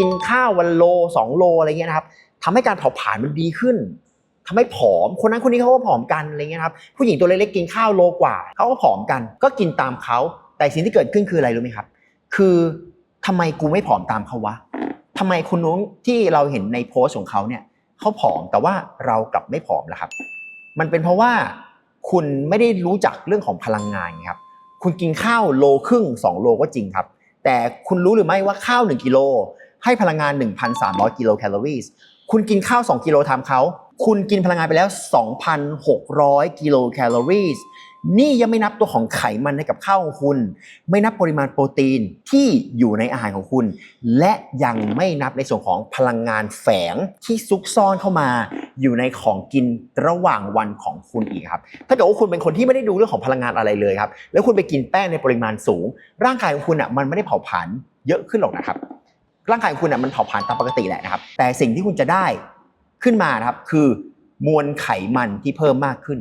กินข้าววันโลสองโลอะไรเงี้ยนะครับทำให้การเผาผลาญมันดีขึ้นทำให้ผอม คนนั้นคนนี้เขาก็ผอมกันอะไรเงี้ยครับผู้หญิงตัวเล็กๆกินข้าวโลกว่าเขาก็ผอมกัน ก็กินตามเขาแต่สิ่งที่เกิดขึ้นคืออะไรรู้ไหมครับ คือทำไมกูไม่ผอมตามเขาวะทำไมคนนู้นที่เราเห็นในโพสต์ของเขาเนี่ยเขาผอมแต่ว่าเรากลับไม่ผอมล่ะครับ มันเป็นเพราะว่าคุณไม่ได้รู้จักเรื่องของพลังงานครับ คุณกินข้าวโลครึ่ง 2 โลก็จริงครับ แต่คุณรู้หรือไม่ว่าข้าว 1 กิโล ให้พลังงาน 1,300 กิโลแคลอรี่คุณกินข้าว 2 กิโลทำเขา คุณกินพลังงานไปแล้ว 2,600 กิโลแคลอรี่นี่ยังไม่นับตัวของไขมันในกับข้าวของคุณ ไม่นับปริมาณโปรตีนที่อยู่ในอาหารของคุณ และยังไม่นับในส่วนของพลังงานแฝงที่ซุกซ่อนเข้ามา อยู่ในของกินระหว่างวันของคุณอีกครับ ถ้าเกิดว่าคุณเป็นคนที่ไม่ได้ดูเรื่องของพลังงานอะไรเลยครับ แล้วคุณไปกินแป้งในปริมาณสูง ร่างกายของคุณอะมันไม่ได้เผาผลาญเยอะขึ้นหรอกนะครับ ร่างกายของคุณอะมันเผาผลาญตามปกติแหละนะครับ แต่สิ่งที่คุณจะได้ขึ้นมานะครับคือมวลไขมันที่เพิ่มมากขึ้น